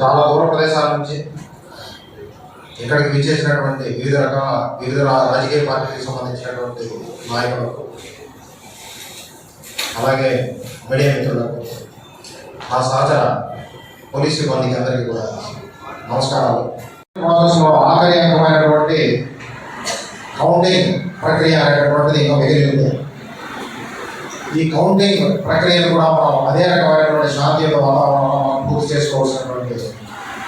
చాలా దూర ప్రదేశాల నుంచి ఇక్కడికి విచ్చేసినటువంటి వివిధ రకాల వివిధ రాజకీయ పార్టీలకు సంబంధించినటువంటి నాయకులకు అలాగే మీడియా మిత్రులకు నా సహచర పోలీస్ సిబ్బందికి అందరికీ కూడా నమస్కారాలు. ప్రాసెస్లో ఆఖరి అంకమైనటువంటి కౌంటింగ్ ప్రక్రియ అనేటటువంటిది ఇంకా మిగిలి ఉంది ఈ కౌంటింగ్ ప్రక్రియను కూడా మనం అదే రకమైనటువంటి శాంతియుత వాతావరణంలో మనం పూర్తి చేసుకోవాల్సిన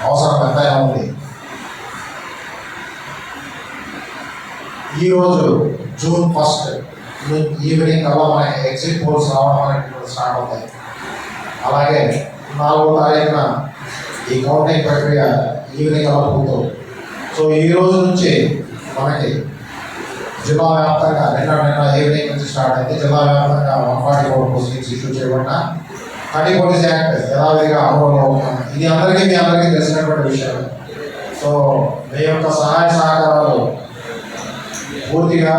అవసరం ఎంతైనా ఉంది? ఈరోజు జూన్ ఫస్ట్ ఈవినింగ్ అలా మన ఎగ్జిట్ పోల్స్ రావడం అనేటువంటి స్టార్ట్ అవుతాయి. అలాగే నాలుగో తారీఖున ఈ కౌంటింగ్ ప్రక్రియ ఈవినింగ్ అలా పూర్తవుతుంది. సో ఈ రోజు నుంచి మనకి జిల్లా వ్యాప్తంగా నిన్న నిన్న ఈవినింగ్ నుంచి స్టార్ట్ అయితే జిల్లా వ్యాప్తంగా one forty four postings issue చేయబడిన థర్టీ పోలీస్ యాక్ట్ యథావిధిగా అమలులో ఇది అందరికీ మీ అందరికీ తెలిసినటువంటి విషయం. సో మీ యొక్క సహాయ సహకారాలు పూర్తిగా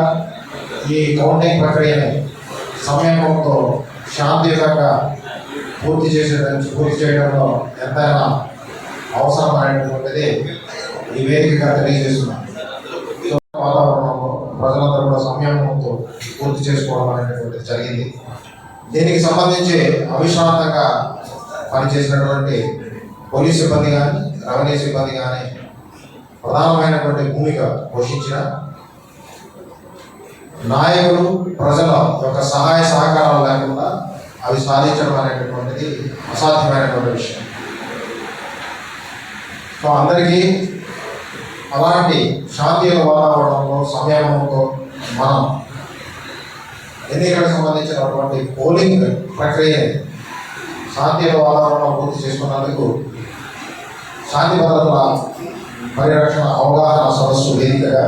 ఈ కౌంటింగ్ ప్రక్రియని సమయంతో శాంతియుతంగా పూర్తి చేసే పూర్తి చేయడంలో ఎంతైనా అవసరం అనేటువంటిది ఈ వేదికగా తెలియజేస్తున్నాను వాతావరణంలో ప్రజలందరూ కూడా సంయమనంతో పూర్తి చేసుకోవడం అనేటువంటిది జరిగింది. దీనికి సంబంధించి అవిశ్రాంతంగా పనిచేసినటువంటి పోలీస్ సిబ్బంది కానీ రెవెన్యూ సిబ్బంది కానీ ప్రధానమైనటువంటి భూమిక పోషించిన నాయకులు ప్రజల యొక్క సహాయ సహకారాలు లేకుండా అవి సాధించడం అనేటటువంటిది అసాధ్యమైనటువంటి విషయం. సో అందరికీ అలాంటి శాంతియుత వాతావరణంలో సంయమంతో మనం ఎన్నికలకు సంబంధించినటువంటి పోలింగ్ ప్రక్రియని శాంతియుత వాతావరణంలో పూర్తి చేసుకున్నందుకు శాంతి భద్రతల పరిరక్షణ అవగాహన సదస్సు వేదికగా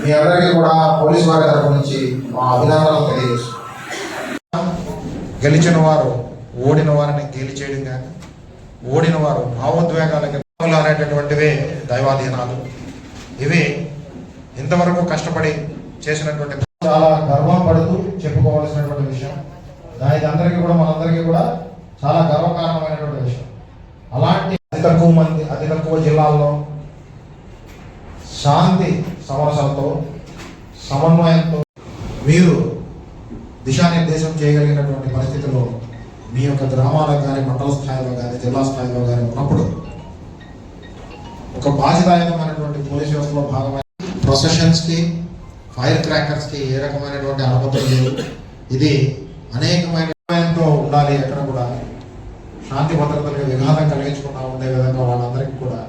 మీ అందరికీ కూడా పోలీసు వారి తరపు నుంచి మా అభినందనలు తెలియజేస్తున్నాం గెలిచిన వారు ఓడిన వారిని గేలి చేయడం కానీ ఓడిన వారు భావోద్వేగాలకి లోపాలు అనేటటువంటివే దైవాధీనాలు. ఇవి ఇంతవరకు కష్టపడి చేసినటువంటి చాలా గర్వం పడుతూ చెప్పుకోవాల్సినటువంటి విషయం. దానికి అందరికీ కూడా మనందరికీ కూడా చాలా గర్వకారణమైనటువంటి విషయం. అలాంటి అతి తక్కువ మంది అతి తక్కువ జిల్లాల్లో శాంతి సమరసలతో సమన్వయంతో మీరు దిశానిర్దేశం చేయగలిగినటువంటి పరిస్థితుల్లో మీ యొక్క గ్రామాలకు కానీ మండల స్థాయిలో కానీ జిల్లా స్థాయిలో కానీ ఉన్నప్పుడు ఒక బాధ్యతాయుతమైనటువంటి పోలీస్ వ్యవస్థలో భాగమైన ప్రొసెషన్స్కి ఫైర్ క్రాకర్స్కి ఏ రకమైనటువంటి అనుమతులు లేవు. ఇది అనేకమైన ఉండాలి ఎక్కడ కూడా. శాంతి భద్రతలకు విఘాతం కలిగించకుండా ఉండే విధంగా వాళ్ళందరికీ కూడా